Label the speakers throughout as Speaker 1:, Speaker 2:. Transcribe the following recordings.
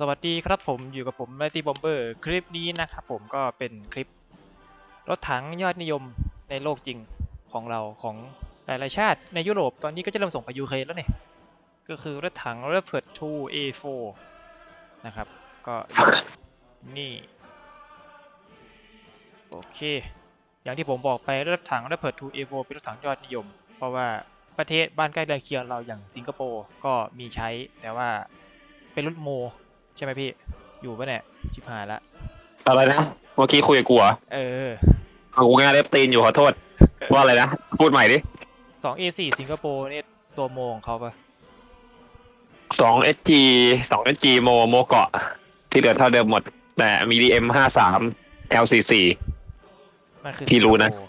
Speaker 1: สวัสดีครับผมอยู่กับผมไ i ตี้บอมเบอร์คลิปนี้นะครับผมก็เป็นคลิป รถถังยอดนิยมในโลกจริงของเราของหลายๆชาติในยุโรปตอนนี้ก็จะเริ่มส่งไปยูเครนแล้วเนี่ยก็คือรถถัง Leopard 2 A4 นะครับ ก็นี่ โอเค อย่างที่ผมบอกไปรถถัง Leopard 2 A4 เป็นรถถังยอดนิยม เพราะว่าประเทศบ้านใกล้เรือนเคียงเราอย่างสิงคโปร์ก็มีใช้แต่ว่าเป็นรุ่นโม ใช่ไหมพี่ อยู่ปะเนี่ยชิบหายละ
Speaker 2: อะไรนะ เมื่อกี้คุยกับกูเหรอ
Speaker 1: เออ
Speaker 2: เอากูงานเล็บตีนอยู่ขอโทษ ว่าอะไรนะ พูดใหม่ดิ
Speaker 1: สอง A4 สิงคโปร์นี่ตัวโมของเขาปะ
Speaker 2: สอง SG สอง SG โมโมเกาะ ที่เหลือเท่าเดิมหมด แต่มี DM ห้าสาม LCC
Speaker 1: มันคือ
Speaker 2: ที่รู้นะ
Speaker 1: สิงคโป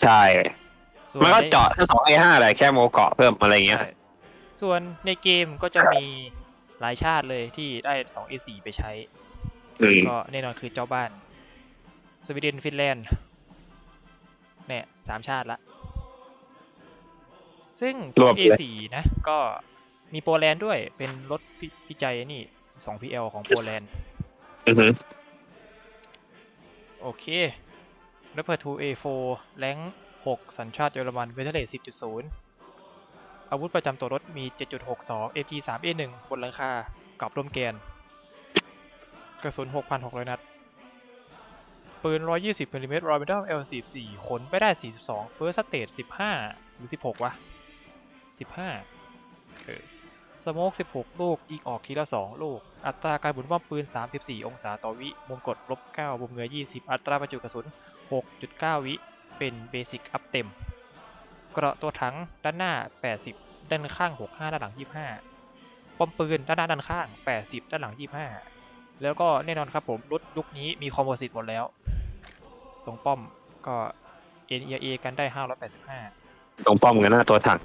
Speaker 2: ใช่
Speaker 1: ส่วน
Speaker 2: มันก็
Speaker 1: ใน
Speaker 2: เจาะแค่สอง A5 อะไรแค่โมเกาะเพิ่มอะไรเงี้ย
Speaker 1: ใช่ส่วนในเกมก็จะมี หลายชาติเลยที่ได้2 A4 ไปใช้
Speaker 2: อืม
Speaker 1: ก็แน่นอนคือเจ้าบ้าน สวีเดนฟินแลนด์เนี่ยสามชาติละ ซึ่ง
Speaker 2: รวม
Speaker 1: 2
Speaker 2: เลย
Speaker 1: A4 นะ ก็มีโปแลนด์ด้วยเป็นรถพิพิจัยนี่2 PL ของโปแลนด์
Speaker 2: อือหือ
Speaker 1: โอเค r e p e r 2 A4 แรง6 สัญชาติเยอรมันเวทเลท10.0 อาวุธประจำตัวรถมี 7.62 AT 3 A1 บนหลังคากับร่มแกน กระสุน 6,600 นัด ปืน 120มิลลิเมตร Robital L44 ขนไปได้ 42 First Stage 15 หรือ 16 วะ 15เออสโมก16 ลูก ยิงออกทีละ 2 ลูก อัตราการหมุนป้อมปืน 34 องศาต่อวิมุมกดลบ9มุมเงย20 อัตราบรรจุกระสุน 6.9 วิ เป็นเบสิกอัพเต็ม เกราะตัวถังด้านหน้า 80 ด้านข้าง 65 ด้านหลัง 25ป้อมปืนด้านหน้าด้านข้าง 80 ด้านหลัง 25 แล้วก็แน่นอนครับผมรถยุคนี้มีคอมโพสิตหมดแล้ว ตรงป้อมก็ NEA กันได้ 585
Speaker 2: ตรงป้อมกันหน้าตัวถัง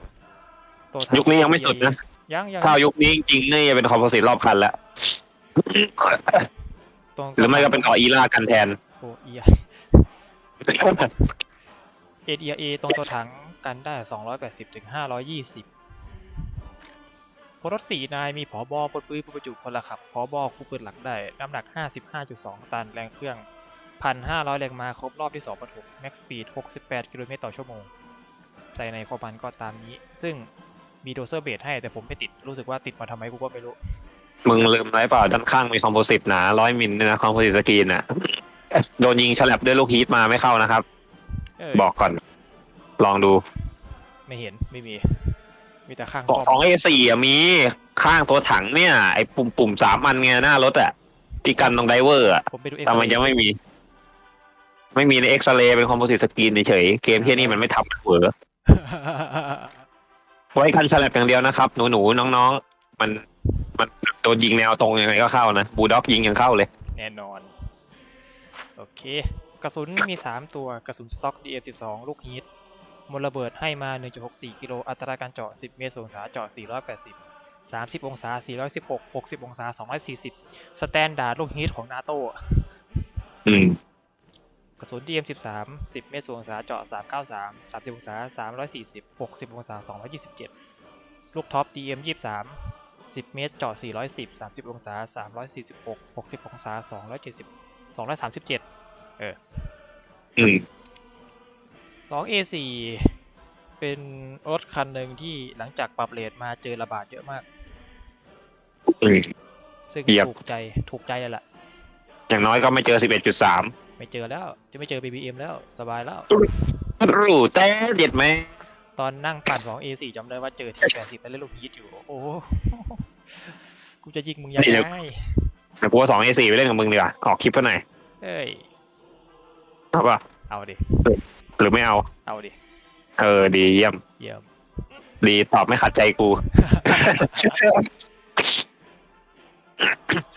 Speaker 1: ตัวถัง
Speaker 2: ยุคนี้ยังไม่สุดนะ
Speaker 1: ยังยัง
Speaker 2: ถ้ายุคนี้จริงๆนี่จะเป็นคอมโพสิตรอบคันแล้ว
Speaker 1: ตรง
Speaker 2: หรือไม่ก็เป็นเกาะอีล่ากันแทน
Speaker 1: โอ้เอีย NEA ตรงตัวถังกันได้ 280ถึง520บนรถสี่นายมีผอบอบนปืนผู้บรรจุพลขับผอบอคู่ปืนหลักได้ น้ำหนัก 55.2 ตัน แรงเครื่อง 1,500 แรงม้าครบรอบที่2ประทุก Max Speed 68 กิโลเมตรต่อชั่วโมง ใส่ในข้อพันก็ตามนี้ ซึ่งมีโดเซอร์เบสให้แต่ผมไม่ติด รู้สึกว่าติดมาทำไมกูก็ไม่รู้
Speaker 2: มึงลืมไรเปล่าด้านข้างมีคอมโพสิตหนาร้อยมิลเนี่ยนะคอมโพสิตสกรีนอะ โดนยิงฉลับด้วยลูกฮีทมาไม่เข้านะครับ
Speaker 1: เอ้ย
Speaker 2: บอกก่อน ลองดู
Speaker 1: ไม่เห็นไม่มี มีแต่ข้าง
Speaker 2: ของ
Speaker 1: ป้อม
Speaker 2: ของ A4 อะมีข้างตัวถังเนี่ย ไอ้ปุ่มปุ่มสามอันไงหน้ารถอะที่กันตรงไดเวอร์อะ
Speaker 1: ผมไปดูเอ็ก
Speaker 2: แต่มันยังไม่มี ไม่มีในเอ็กซเรย์เป็นคอมโพสิตสกรีนเฉยๆเกมที่นี่มันไม่ทำเหวอไว้กันฉลับอย่างเดียวนะครับ หนูหนูๆน้องๆ มันมันโดนยิงแนวตรงยังไงก็เข้านะบูด็อกยิงยังเข้าเลย
Speaker 1: แน่นอน โอเค กระสุนมี 3 ตัวกระสุนสต็อก DM12 ลูกฮีทมลระเบิดให้มา 1.64 กิโล อัตราการเจาะ 10 เมตรองศาเจาะ 480 30 องศา 416 60 องศา 240 สแตนดาร์ดลูกฮีทของนาโต
Speaker 2: อืม
Speaker 1: กระสุน DM13 10 เมตรองศาเจาะ 393 30 องศา 340 60 องศา 227 ลูกท็อป DM23 10 เมตรเจาะ 410 30 องศา 346 60 องศา 270 237 เออ
Speaker 2: อืม
Speaker 1: 2 A4 เป็นรถคันหนึ่งที่หลังจากปรับเลทมาเจอระบาดเยอะมาก
Speaker 2: อืม
Speaker 1: ซึ่ง
Speaker 2: เยียบ
Speaker 1: ถูกใจถูกใจเลยล่ะ
Speaker 2: อย่างน้อยก็ไม่เจอ11.3
Speaker 1: ไม่เจอแล้ว จะไม่เจอ BBM แล้วสบายแล้ว
Speaker 2: รู้แต่เด็ดไหม
Speaker 1: ตอนนั่งปั่นของ A4 จำได้ว่าเจอที่80แล้วเล่นลูกฮีทอยู่ โอ้โหกูจะยิงมึงยังไง
Speaker 2: แต่กูว่าสอง A4 ไปเล่นกับมึงดีกว่าออกคลิปเท่าไหร่
Speaker 1: เอ้ย
Speaker 2: เอาป่ะ
Speaker 1: เอาดิ
Speaker 2: หรือไม่เอา
Speaker 1: เอาดิ
Speaker 2: เออดีเยี่ยม
Speaker 1: เยี่ยม
Speaker 2: ดีตอบไม่ขัดใจกู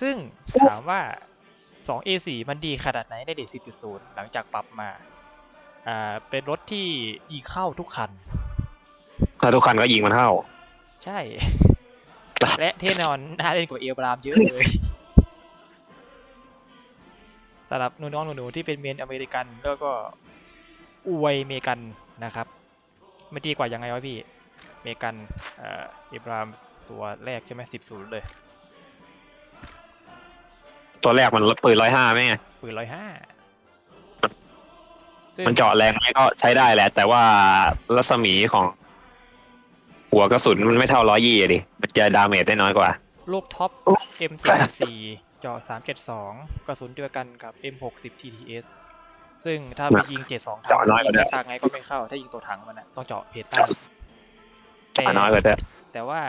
Speaker 1: ซึ่งถามว่า 2 A4 มันดีขนาดไหนในเดท10.0 หลังจากปรับมา อ่า เป็นรถที่ยิงเข้าทุกคัน
Speaker 2: ถ้าทุกคันก็ยิงมันเข้า
Speaker 1: ใช่ และเท่นอนน่าเล่นกว่าเอลบรามเยอะเลยสำหรับน้องๆหนูๆที่เป็นเมนอเมริกันแล้วก็อวยเมกันนะครับไม่ดีกว่ายังไงวะพี่เมกันเอ่อเอลบรามตัวแรกใช่ไหมสิบศูนย์เลย
Speaker 2: ตัวแรกมันปืนร้อยห้าไหมไง
Speaker 1: ปืนร้อยห้าซึ่ง
Speaker 2: มันเจาะแรงไหมก็ใช้ได้แหละ แต่ว่ารัศมีของ หัวกระสุนมันไม่เท่าร้อยยี่ดิมันจะดาเมจได้น้อยกว่า
Speaker 1: ลูกท็อป M74 เจาะ372 กระสุนเดียวกันกับ M60 TTS ซึ่งถ้าไปยิง 72
Speaker 2: เจาะน้อยกว่าเดิ
Speaker 1: ยิ
Speaker 2: ม
Speaker 1: งทางไงก็ไม่เข้า ถ้ายิงตัวถังมันนะต้องเจาะเพต้าแต่
Speaker 2: อะน้อยกว่าเดิม
Speaker 1: แต่ว่า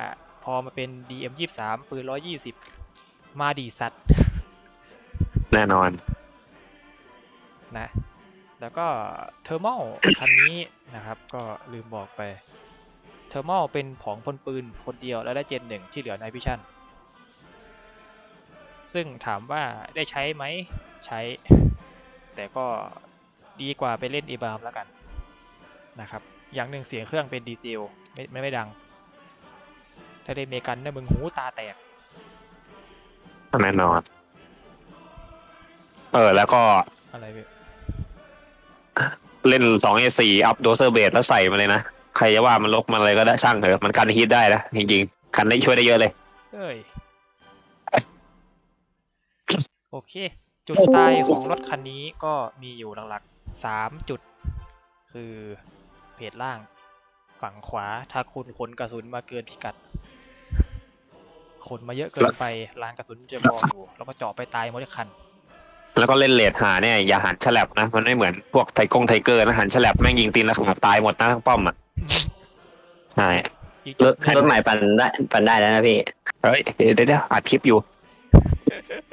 Speaker 1: พอมาเป็น DM23 ปืน 120 มาดีสัตว์
Speaker 2: แน่นอน
Speaker 1: นะ แล้วก็เทอร์มอล คันนี้นะครับ ก็ลืมบอกไป เทอร์มอลเป็นของพลปืนคนเดียวและได้เจนหนึ่งที่เหลือในพิชั่น ซึ่งถามว่าได้ใช้ไหมใช้ แต่ก็ดีกว่าไปเล่นอีบามแล้วกันนะครับ อย่างหนึ่งเสียงเครื่องเป็นดีเซลไม่ไม่ไม่ดัง ถ้าได้เมกันเนี่ยมึงหูตาแตก
Speaker 2: แน่นอน เออ แล้วก็
Speaker 1: อะไรเว้ย
Speaker 2: เล่นสองเอสี่อัพโดเซอร์เบสแล้วใส่มาเลยนะ ใครจะว่ามันลกมันอะไรก็ได้ช่างเถอะ มันกันฮีทได้นะ จริงๆ กันได้ช่วยได้เยอะเลย
Speaker 1: เอ้ย โอเค จุดตายของรถคันนี้ก็มีอยู่หลักๆสามจุด คือเพจล่างฝั่งขวาถ้าคุณขนกระสุนมาเกินพิกัดขนมาเยอะเกินไปลานกระสุนจะพออยู่ แล้วก็เจาะไปตายหมดทุกคัน
Speaker 2: แล้วก็เล่นเลดหาเนี่ยอย่าหันฉลับนะ มันไม่เหมือนพวกไทกงไทเกอร์นะหันฉลับแม่งยิงตีนแล้วขาตายหมดนะทั้งป้อมอะใช่
Speaker 1: อีก
Speaker 3: ร
Speaker 1: จุ
Speaker 3: ถ
Speaker 1: ดหนึ่ง
Speaker 3: รถใหม่ปั่นได้ปั่นได้แล้วนะพี่
Speaker 2: เฮ้ยเดี๋ยวเดี๋ยวอัดคลิปอยู่
Speaker 1: โอ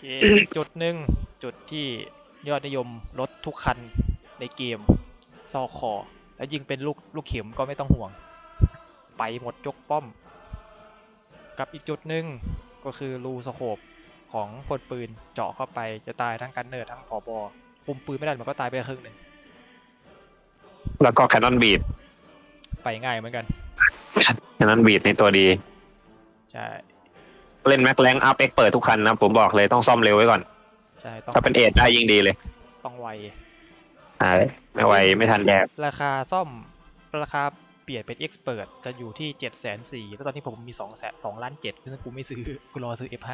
Speaker 1: เคอีกจุดหนึ่งจุดที่ยอดนิยมรถทุกคันในเกม ซอคอ แล้วยิงเป็นลูกลูกเข็มก็ไม่ต้องห่วง ไปหมดยกป้อม กับอีกจุดหนึ่งก็คือรูสโคปของพลปืนเจาะเข้าไปจะตายทั้งกันเนอร์ทั้งผอบอคุมปืนไม่ได้มันก็ตายไปครึ่งหนึ่ง
Speaker 2: แล้วก็แคนนอนบีด
Speaker 1: ไปง่ายเหมือนกัน
Speaker 2: แคนนอนบีดในตัวดี
Speaker 1: ใช่
Speaker 2: เล่นแม็กแรงอัพเอ็กเปิดทุกคันนะผมบอกเลยต้องซ่อมเร็วไว้ก่อน
Speaker 1: ใช่ต้อง
Speaker 2: ถ้าเป็นเอทได้ยิ่งดีเลย
Speaker 1: ต้องไว
Speaker 2: ใช่ไม่ไหวไม่ทันแดก
Speaker 1: ราคาซ่อมราคาเปลี่ยนเป็น Expert จะอยู่ที่7 4 0 0 0แล้วตอนนี้ผมมี2แสน2ล้าน7ซึ่งกูไม่ซื้อ กูรอซื้อ F5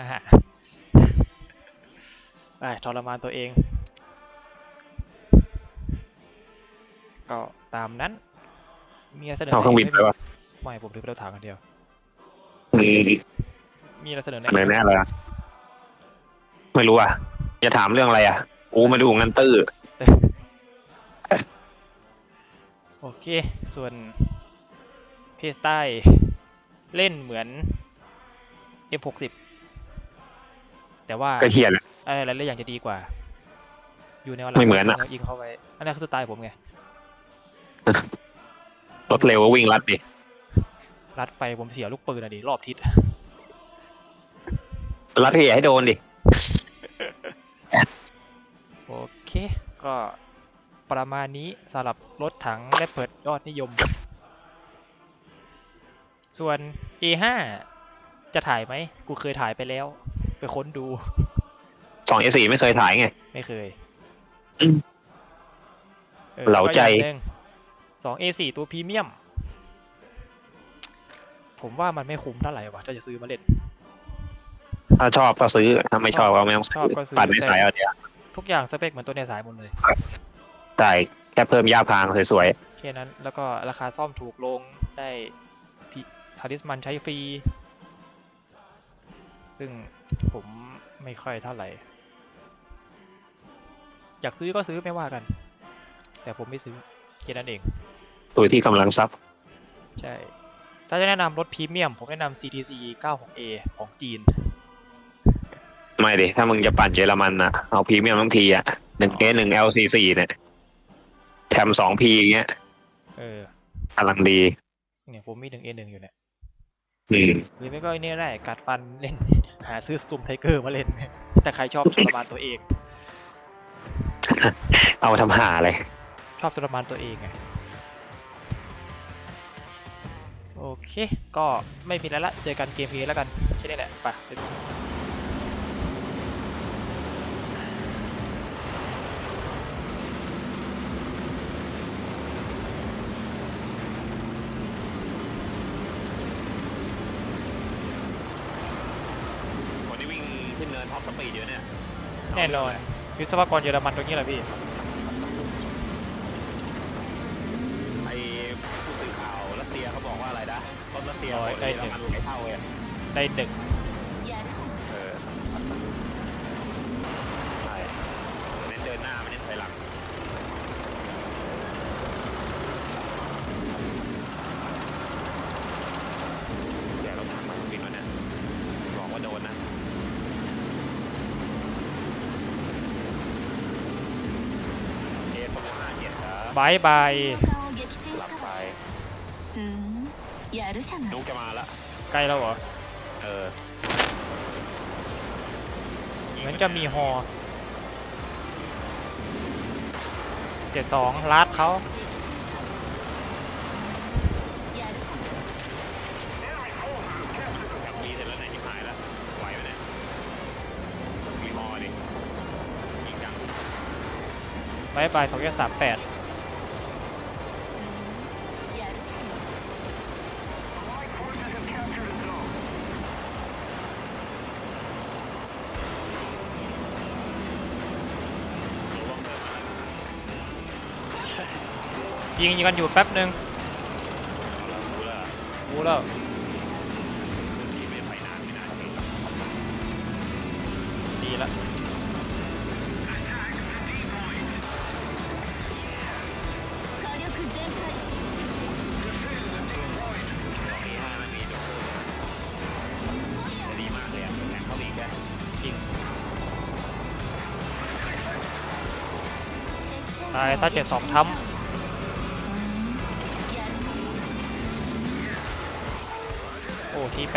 Speaker 1: ไปทรมานตัวเอง ก็ตามนั้น มีอะไรเสนอ
Speaker 2: เอาเครื่องบินไปวะ
Speaker 1: ไม่ผมถือไปรถถังกันเดียว
Speaker 2: อืม
Speaker 1: มีอะไรเสนอแนะ
Speaker 2: อะไรแน่เลยอะไม่รู้อะจะถามเรื่องอะไรอะกูมาดูงันตื้อ
Speaker 1: โอเค ส่วนเพสใต้เล่นเหมือน F60 แต่ว่า
Speaker 2: ก็เขียน
Speaker 1: อะไรหลายๆอย่างจะดีกว่า อยู่ในวลา
Speaker 2: ไม่เหมือนอะ
Speaker 1: ยิงเข้าไปอันนั้นคือสไตล์ผมไง
Speaker 2: รถเร็วก็วิ่งรัดดิ
Speaker 1: รัดไปผมเสียลูกปืนอะดิรอบทิศ
Speaker 2: รัดที่อย่าให้โดนดิ
Speaker 1: โอเค ก็ประมาณนี้สำหรับรถถังและเปิดยอดนิยม ส่วน A5 จะถ่ายไหม กูเคยถ่ายไปแล้ว ไปค้นดู
Speaker 2: สองเอสี่ไม่เคยถ่ายไง
Speaker 1: ไม่เคย
Speaker 2: อืม
Speaker 1: ออ
Speaker 2: เหลาใจ
Speaker 1: ก็อย่งหนึ่งสอง A4 ตัวพรีเมียม ผมว่ามันไม่คุ้มเท่าไหร่วะถ้าจะซื้อมาเล่น
Speaker 2: ถ้าชอบก็ซื้อ ถ้าไม่ชอบก็ไม่ต้อง
Speaker 1: ช
Speaker 2: ซื้
Speaker 1: อบก็ซื้อ
Speaker 2: ปัดไม่สายเอาเดียว
Speaker 1: ทุกอย่างสเปคเหมือนตัวในสายหมดเลย
Speaker 2: ได้แค่เพิ่มย่าพรางสวย
Speaker 1: แค่นั้นแล้วก็ราคาซ่อมถูกลงได้พิทาริสมันใช้ฟรี ซึ่งผมไม่ค่อยเท่าไหร่ อยากซื้อก็ซื้อไม่ว่ากัน แต่ผมไม่ซื้อแค่นั้นเอง
Speaker 2: ๆตัวที่กำลังซับ
Speaker 1: ใช่ ถ้าจะแนะนำรถพรีเมียม ผมแนะนำ CTC 96A ของจีน
Speaker 2: ไม่ดิถ้ามึงจะปั่นเยอรมันนะเอาพรีเมียมทั้งทีอะหนึ่งเอหนึ่ง L สี่สี่เนี่ยแถมสองพีเงี้ย
Speaker 1: เออ
Speaker 2: กำลังดี
Speaker 1: เนี่ยผมมีหนึ่ง A หนึ่งอยู่เนี่ย
Speaker 2: อืม
Speaker 1: หรือไม่ก็ไอ้นี่ได้กัดฟันเล่น หาซื้อสตูมไทเกอร์มาเล่น แต่ใครชอบทรมานตัวเอง
Speaker 2: เอามาทำหาเลย
Speaker 1: ชอบทรมานตัวเองไงโอเค ก็ไม่มีแล้วละ เจอกันเกมนี้แล้วกันแค่นี้แหละ ไป
Speaker 2: น่นอน
Speaker 1: วิศวกรเยอรมันตรงนี้แหละพี่
Speaker 2: ไอ้ผู้สื่อข่าวรัสเซียเขาบอกว่าอะไรนะรถรัสเซีย
Speaker 1: ร้อยได้
Speaker 2: เยอรมันไม่เท่าเลย
Speaker 1: ได้หนึ่ง
Speaker 2: บา
Speaker 1: ยบาย
Speaker 2: หลับไปนุกจะมาละ
Speaker 1: ใกล้แล้วเหรอ
Speaker 2: เออ
Speaker 1: เหมือนจะมีฮอเจ็ดสองลาดเขา
Speaker 2: บายบายสอง
Speaker 1: แยกสามแปด ยิงกันอยู่แป๊บหนึ่ง
Speaker 2: รู้แล้ว
Speaker 1: ดีแล้วตายถ้าเจ็ดสองทั้ำ ที่ 80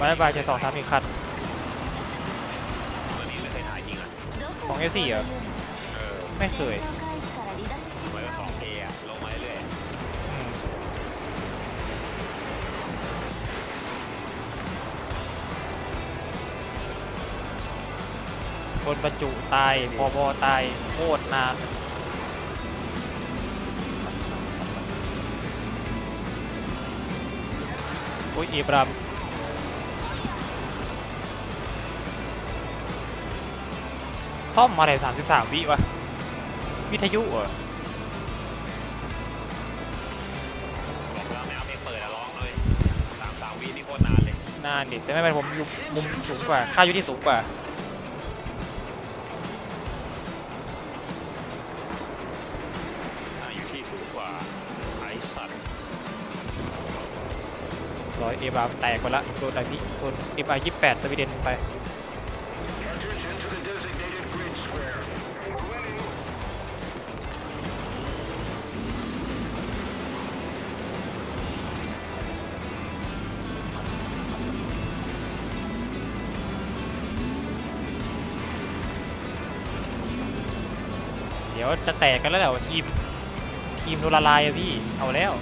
Speaker 1: บายบายจะสองสามอีกคันสองเอสี่เหรอ ไม่เคย คนบรรจุตายพอบอตายโคตรนานอุ้ยอีบรามส์ซ่อมมาเลย33 วิวะ วิทยุเหรอ
Speaker 2: ๆบอกแล้วไม่เอาเพลงเปิดอะร้องเลยสามสามวินี่โคตรนานเลย
Speaker 1: นานดิแต่ไม่เป็นไรผมอยู่มุมสูงกว่า ค่าอยู่ที่สูงกว่า
Speaker 2: อ่า
Speaker 1: เอบราแตกไปละโดนอะไรพี่โดนเอฟไอยี่แปดสวีเดนไปเดี๋ยวจะแตกกันแล้วแหละทีม ทีมโดนละลายอะพี่ เอาแล้ว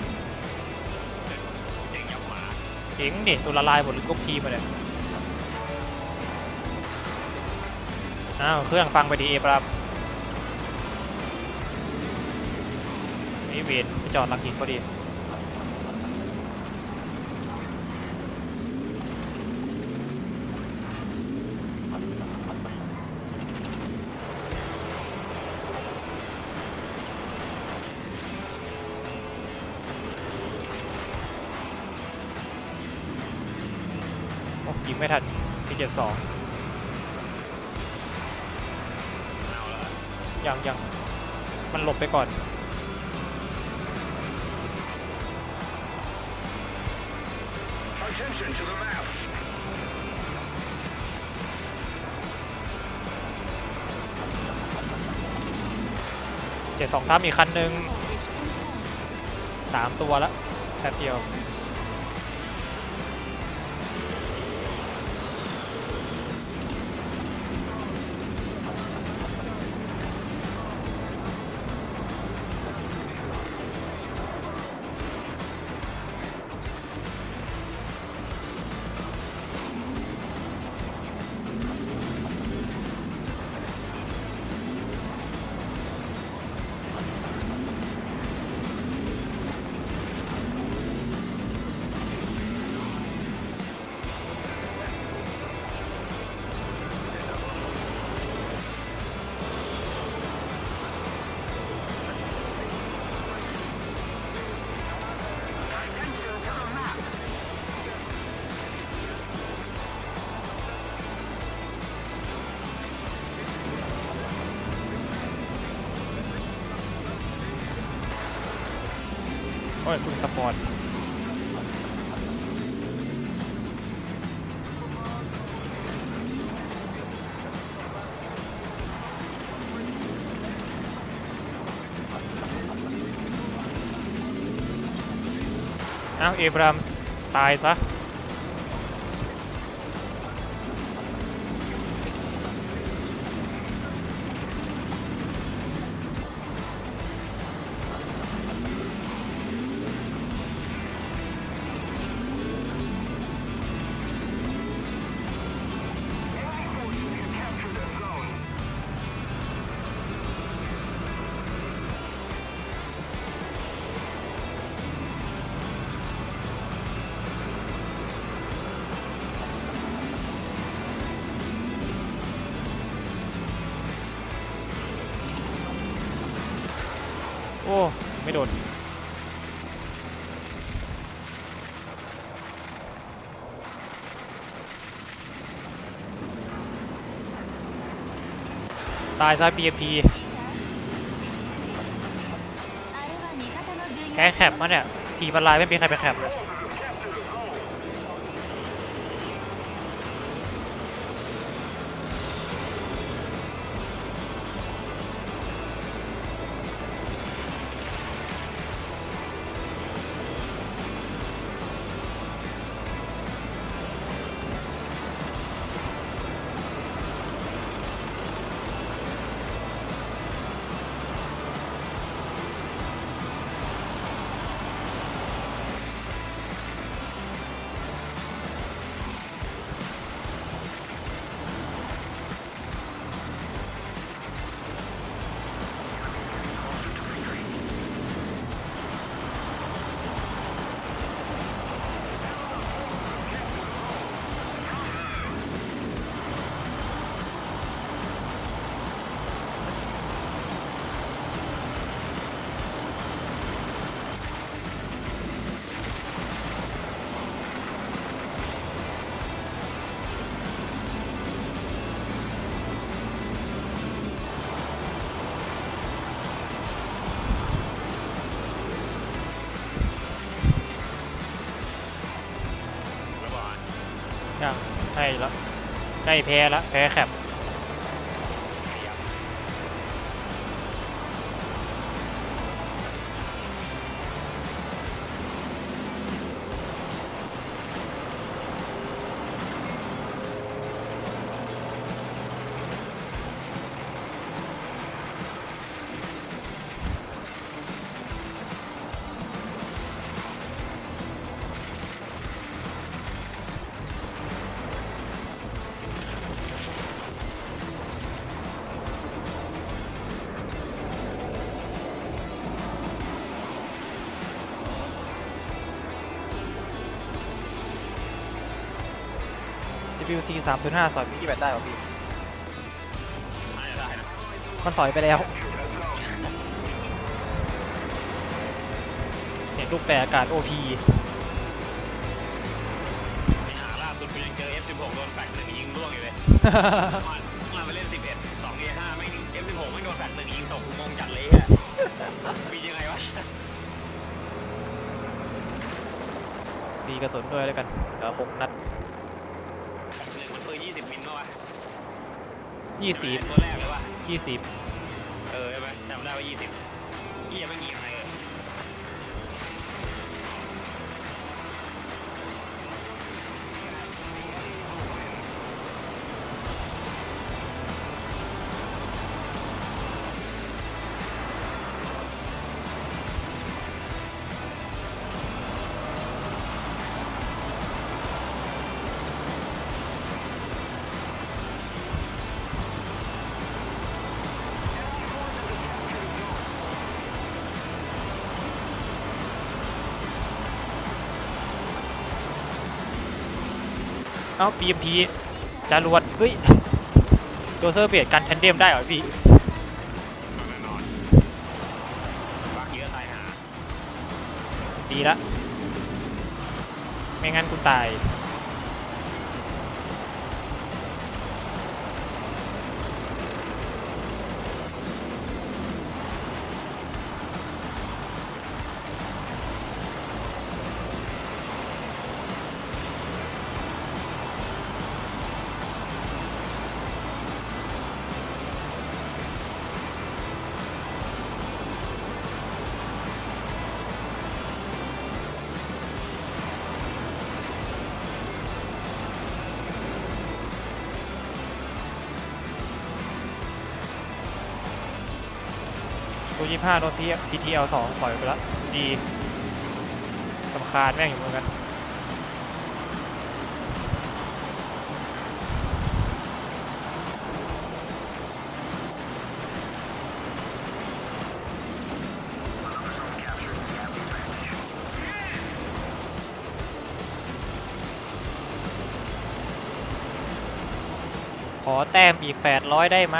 Speaker 2: เจ๋ง
Speaker 1: ดิตัวละลายหมดกุ๊กทีมมาเลยอ้าวเครื่องฟังไปดีเอบรามนี่เวนไปจอดหลักหินพอดี ไม่ทันทีเจ็ดสองยังยังมันหลบไปก่อนเจ็ดสองท่ามีคันหนึ่งสามตัวละแค่เดียว อ้ยคุณสปอร์ตเอ้าเอบรามส์ตายซะ ไม่โดนตายซะ
Speaker 4: PFP แขค
Speaker 1: แคปมาเนี่ย ทีมันลน์ไม่มีใครเป็นแคปเลย ใกล้แพ้แล้วแพ้แคบ วิวซีสามศูนย์ห้าสอยพี่แบตได้ป่ะพี่
Speaker 2: ได้นะ
Speaker 1: มันสอยไปแล้วเห็นลูกแต่อากาศ OP
Speaker 2: ไปหาล่าสุดกูยังเจอ F16 โดนแฟกหนึ่งยิงร่วงอยู่เลยมามาไปเล่น 11 2 A5 ไม่ง F16 ไม่งโดนแฟกหนึ่งยิงตกกูงงจัดเลยอะมียังไงวะ
Speaker 1: ดีกระสุนด้วยแล้วกันเหลือหกนัด
Speaker 2: หนึ่งมันปืน20 มิลป่ะ วะ
Speaker 1: ยี่สิบ
Speaker 2: ตัวแรกเลยวะ
Speaker 1: ยี่สิบ
Speaker 2: เออใช่ไหมจำได้ว่า20เหี้ยไม่งยิงอะไรเเอ้า
Speaker 1: BMP จารวดเฮ้ยโดเซอร์เบียดกันแทนเดมได้เหรอพี่
Speaker 2: แน่นอนฟักเยอะตายหา
Speaker 1: ดีละ ไม่งั้นกูตาย ซูยี่ห้าโดนพีพีทีเอลสองถอยไปแล้วดีสำคาญแม่งอยู่เหมือนกันขอแต้มอีก 800 ได้ไหม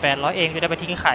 Speaker 1: แฟนร้อยเองจะได้ไปทิ้งไข่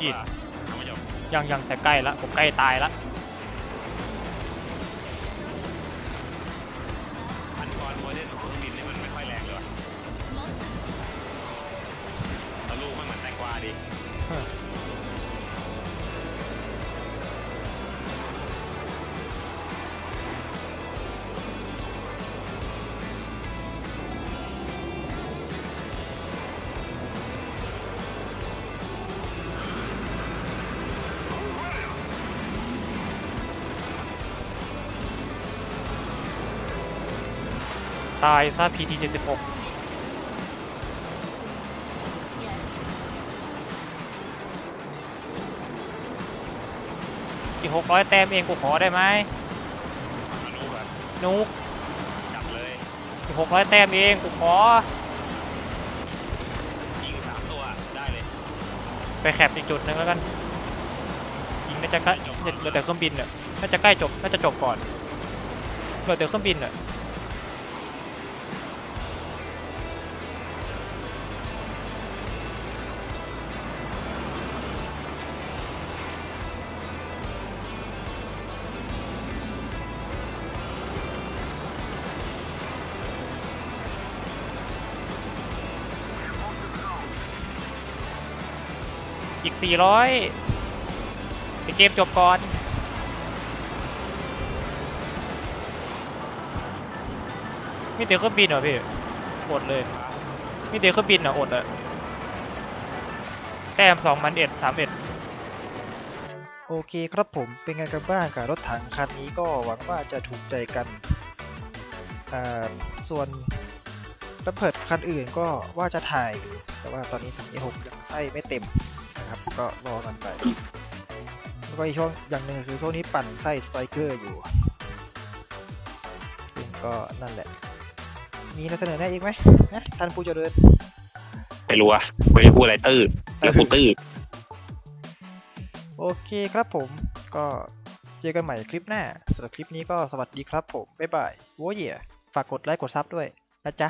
Speaker 1: ชิต
Speaker 2: ท่านผู้ชม
Speaker 1: ยังยังแต่ใกล้ละผมใกล้ตายละ
Speaker 2: พันกรโมเดลของเครื่องบินนี่มันไม่ค่อยแรงเลยว่ะแล้วลูกมันเหมือนแตงกวาดิ
Speaker 1: ตายซะพีท
Speaker 4: เจ็ดสิบหก
Speaker 1: อีหกร้อยแต้มเองกูขอได้ไหม
Speaker 2: นุ
Speaker 1: ก
Speaker 2: จับเลย
Speaker 1: อีหกร้อยแต้มเองกูขอ
Speaker 2: ไป
Speaker 1: แคบอีกจุดนึงแล้วกันยิงน่าจะใกล้เหลือแต่เครื่องบินเนี่ยน่าจะใกล้จบน่าจะจบก่อนเหลือแต่เครื่องบินเน่ย 400เดี๋ยวเกมจบก่อน มีเตี๋เครื่องบินเหรอพี่ อดเลย มีเตี๋เครื่องบินเหรออดอะแต้มสองพันเอ็ดสามเอ็ด
Speaker 5: โอเคครับผมเป็นไงกันบ้างกับรถถังคันนี้ก็หวังว่าจะถูกใจกัน ส่วนระเบิดคันอื่นก็ว่าจะถ่าย แต่ว่าตอนนี้สามเอหกยังไส้ไม่เต็ม นะครับ ก็รอกันไป แล้วก็อีกช่วงอย่างหนึ่งคือช่วงนี้ปั่นไส้สไตรเกอร์อยู่ ซึ่งก็นั่นแหละ มีอะไรเสนอแนะอีกไหมนะท่านผู้เจริญ
Speaker 3: ไม่รู้อะไม่ได้พูดอะไรตื้อเดี๋ยวกูตื้อ
Speaker 5: โอเคครับผมก็เจอกันใหม่คลิปหน้าสำหรับคลิปนี้ก็สวัสดีครับผม บ๊ายบายโว้ยฝากกดไลค์กดซับด้วยนะจ๊ะ